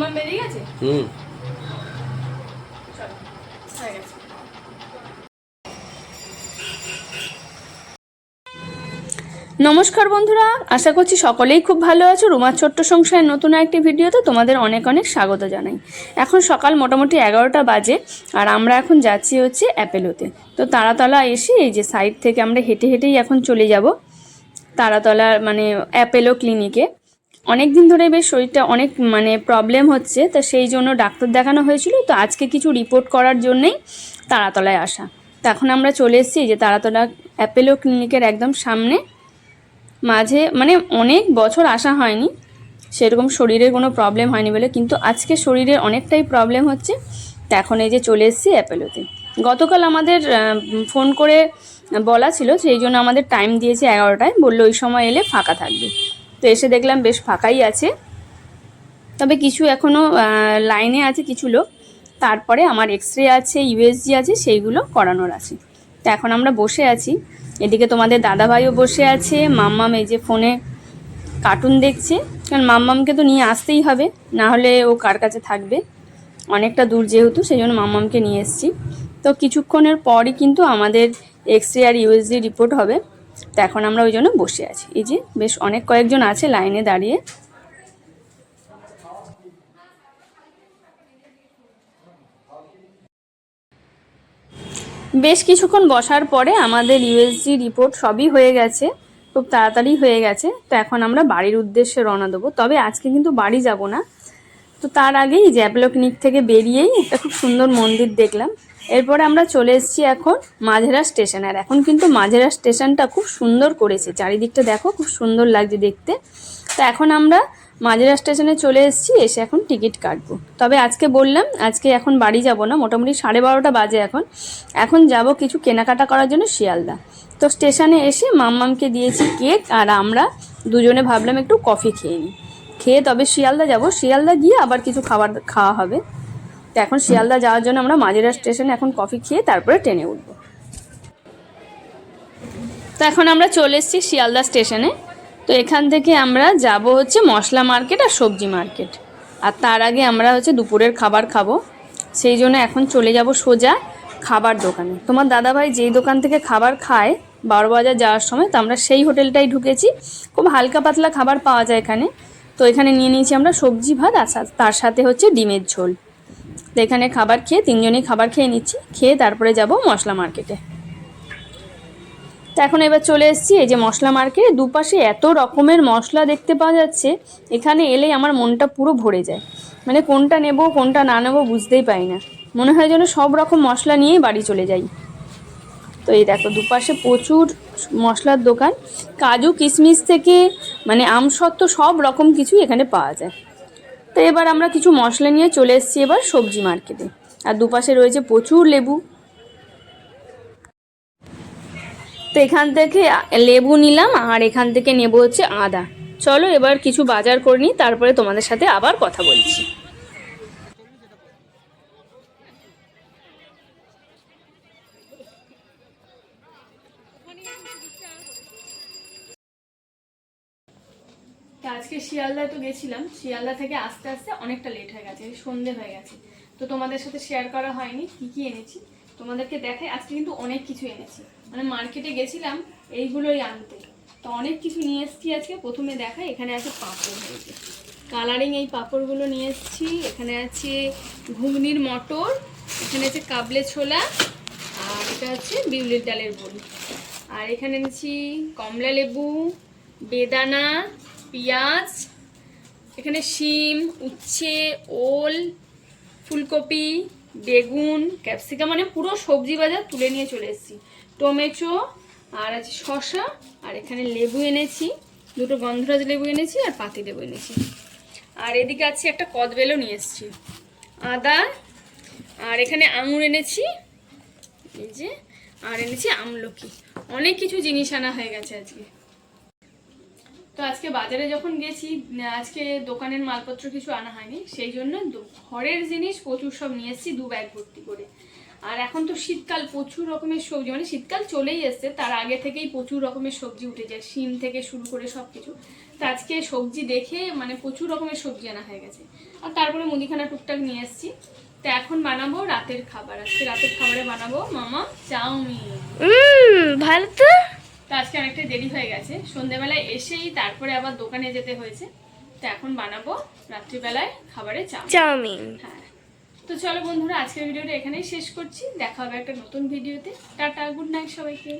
মাম্মা বেরিয়ে গেছে? হুম। নমস্কার বন্ধুরা আশা করছি সকলেই খুব ভালো আছো। রুমার ছোট্ট সংসারের নতুন একটি ভিডিওতে তোমাদের অনেক অনেক স্বাগত জানাই। এখন সকাল মোটামুটি এগারোটা বাজে আর আমরা এখন যাচ্ছি হচ্ছে অ্যাপেলোতে। তো তারাতলা এসে এই যে সাইড থেকে আমরা হেঁটে হেঁটেই এখন চলে যাব তারাতলা মানে অ্যাপেলো ক্লিনিকে অনেক দিন ধরে বেশ শরীরটা অনেক মানে প্রবলেম হচ্ছে, তো সেই জন্য ডাক্তার দেখানো হয়েছিল, তো আজকে কিছু রিপোর্ট করার জন্যেই তারাতলায় আসা। তো এখন আমরা চলে এসেছি যে তারাতলা অ্যাপেলো ক্লিনিকের একদম সামনে, মাঝে মানে অনেক বছর আসা হয়নি, সেরকম শরীরের কোনো প্রবলেম হয়নি বলে, কিন্তু আজকে শরীরের অনেকটাই প্রবলেম হচ্ছে, তো এখন এই যে চলে এসেছি অ্যাপেলোতে। গতকাল আমাদের ফোন করে বলা ছিল, সেই জন্য আমাদের টাইম দিয়েছে এগারোটায়, বলল ওই সময় এলে ফাঁকা থাকবে। তো এসে দেখলাম বেশ ফাঁকাই আছে। তবে কিছু এখনও লাইনে আছে কিছু লোক। তারপরে আমার এক্স রে আছে ইউএসজি আছে, সেইগুলো করানোর আছে। তো এখন আমরা বসে আছি। এদিকে তোমাদের দাদাভাইও বসে আছে। মাম্মাম এই যে ফোনে কার্টুন দেখছে। কারণ মাম্মামকে তো নিয়ে আসতেই হবে, না হলে ও কার কাছে থাকবে? অনেকটা দূর যেহেতু সেই জন্য মাম্মামকে নিয়ে এসেছি। তো কিছুক্ষণের পরই কিন্তু আমাদের এক্স রে আর ইউএসজি রিপোর্ট হবে। তো এখন আমরা ওই জন্য বসে আছি। এই যে বেশ অনেক কয়েকজন আছে লাইনে দাঁড়িয়ে। বেশ কিছুক্ষণ বসার পরে আমাদের ইউএসজি রিপোর্ট সবই হয়ে গেছে, খুব তাড়াতাড়ি হয়ে গেছে। তো এখন আমরা বাড়ির উদ্দেশ্যে রওনা দেবো। তবে আজকে কিন্তু বাড়ি যাব না। তো তার আগেই জ্যাপলো ক্লিনিক থেকে বেরিয়েই একটা খুব সুন্দর মন্দির দেখলাম। এরপরে আমরা চলে এসেছি এখন মাঝেরা স্টেশন। আর এখন কিন্তু মাঝেরা স্টেশনটা খুব সুন্দর করেছে। চারিদিকটা দেখো, খুব সুন্দর লাগছে দেখতে। তো এখন আমরা মাঝেরা স্টেশনে চলে এসেছি, এসে এখন টিকিট কাটবো। তবে আজকে বললাম, আজকে এখন বাড়ি যাব না। মোটামুটি সাড়ে বারোটা বাজে এখন। এখন যাব কিছু কেনাকাটা করার জন্য শিয়ালদা। তো স্টেশনে এসে মাম্মামকে দিয়েছি কেক, আর আমরা দুজনে ভাবলাম একটু কফি খেয়ে নিই। খেয়ে তবে শিয়ালদা যাব। শিয়ালদা গিয়ে আবার কিছু খাবার খাওয়া হবে। তো এখন শিয়ালদা যাওয়ার জন্য আমরা মাঝেরা স্টেশনে এখন কফি খেয়ে তারপরে ট্রেনে উঠবো। তো এখন আমরা চলে এসেছি শিয়ালদা স্টেশনে। তো এখান থেকে আমরা যাব হচ্ছে মশলা মার্কেট আর সবজি মার্কেট। আর তার আগে আমরা হচ্ছে দুপুরের খাবার খাব। সেই জন্য এখন চলে যাব সোজা খাবার দোকানে। তোমার দাদাভাই যেই দোকান থেকে খাবার খায় বারো বাজার যাওয়ার সময়, তো আমরা সেই হোটেলটাই ঢুকেছি। খুব হালকা পাতলা খাবার পাওয়া যায় এখানে। তো এখানে নিয়ে নিয়েছি আমরা সবজি ভাত আর তার সাথে হচ্ছে ডিমের ঝোল। তো এখানে খাবার খেয়ে তিনজনেই খাবার খেয়ে নিচ্ছি। খেয়ে তারপরে যাব মশলা মার্কেটে। তো এখন এবার চলে এসেছি এই যে মশলা মার্কেটে। দুপাশে এত রকমের মশলা দেখতে পাওয়া যাচ্ছে, এখানে এলেই আমার মনটা পুরো ভরে যায়। মানে কোনটা নেব, কোনটা না নেব বুঝতেই পারি না। মনে হয় যেন সব রকম মশলা নিয়েই বাড়ি চলে যাই। তো এই দেখো, দুপাশে প্রচুর মশলার দোকান। কাজু কিশমিশ থেকে মানে আমসত্ত্ব সব রকম কিছু এখানে পাওয়া যায়। তো এবার আমরা কিছু মশলা নিয়ে চলে এসেছি এবার সবজি মার্কেটে। আর দুপাশে রয়েছে প্রচুর লেবু। তো এখান থেকে লেবু নিলাম আর এখান থেকে নেব হচ্ছে আদা। চলো এবার কিছু বাজার করে নিই, তারপরে তোমাদের সাথে আবার কথা বলছি। তো আজকে শিয়ালদায় তো গেছিলাম। শিয়ালদা থেকে আস্তে আস্তে অনেকটা লেট হয়ে গেছে সন্ধে হয়ে গেছে। তো তোমাদের সাথে শেয়ার করা হয়নি, কি কি এনেছি? তোমাদেরকে দেখাই, আজকে কিন্তু অনেক কিছু এনেছি। মানে মার্কেটে গেছিলাম, এইগুলোই আনতে। তো অনেক কিছু নিয়ে এসেছি আজকে, প্রথমে দেখাই, এখানে আছে পাঁপড়। হয়েছে কালারিং এই পাঁপড়গুলো নিয়ে এসেছি, এখানে আছে ঘুগনির মটর, এখানে আছে কাবলে ছোলা, আর এটা হচ্ছে বিউলির ডালের বড়ি আর এখানে এনেছি কমলা লেবু, বেদানা পেঁয়াজ, এখানে শিম, উচ্ছে, ওল, ফুলকপি, বেগুন, ক্যাপসিকাম মানে পুরো সবজি বাজার তুলে নিয়ে চলে এসেছি। টমেটো, আর আছে শসা, আর এখানে লেবু এনেছি। দুটো গন্ধরাজ লেবু এনেছি আর পাতি লেবু এনেছি। আর এদিকে আছে একটা কদবেলও নিয়ে এসেছি। আদা, আর এখানে আঙুর এনেছি। এই যে, আর এনেছি আমলকি। অনেক কিছু জিনিস আনা হয়ে গেছে আজকে। তো আজকে বাজারে যখন গেছি আজকে দোকানের মালপত্র কিছু আনা হয়নি, সেই জন্য ঘরের জিনিস প্রচুর সব নিয়ে এসেছি, দু ব্যাগ ভর্তি করে। আর এখন তো শীতকাল, প্রচুর রকমের সবজি মানে শীতকাল চলেই এসছে, তার আগে থেকেই প্রচুর রকমের সবজি উঠে যায়, শিম থেকে শুরু করে সব কিছু তো আজকে সবজি দেখে মানে প্রচুর রকমের সবজি আনা হয়ে গেছে। আর তারপরে মুদিখানা টুকটাক নিয়ে এসেছি। তো এখন বানাবো রাতের খাবার। আজকে রাতের খাবারে বানাবো মামা চাউমিন। ভালো তো। তো আজকে অনেকটা দেরি হয়ে গেছে। সন্ধেবেলায় এসেই তারপরে আবার দোকানে যেতে হয়েছে। তো এখন বানাবো রাত্রিবেলায় খাবারে চাউমিন। চাউমিন। হ্যাঁ। তো চলো বন্ধুরা আজকের ভিডিওটা এখানেই শেষ করছি। দেখা হবে একটা নতুন ভিডিওতে। টাটা গুড নাইট সবাইকে।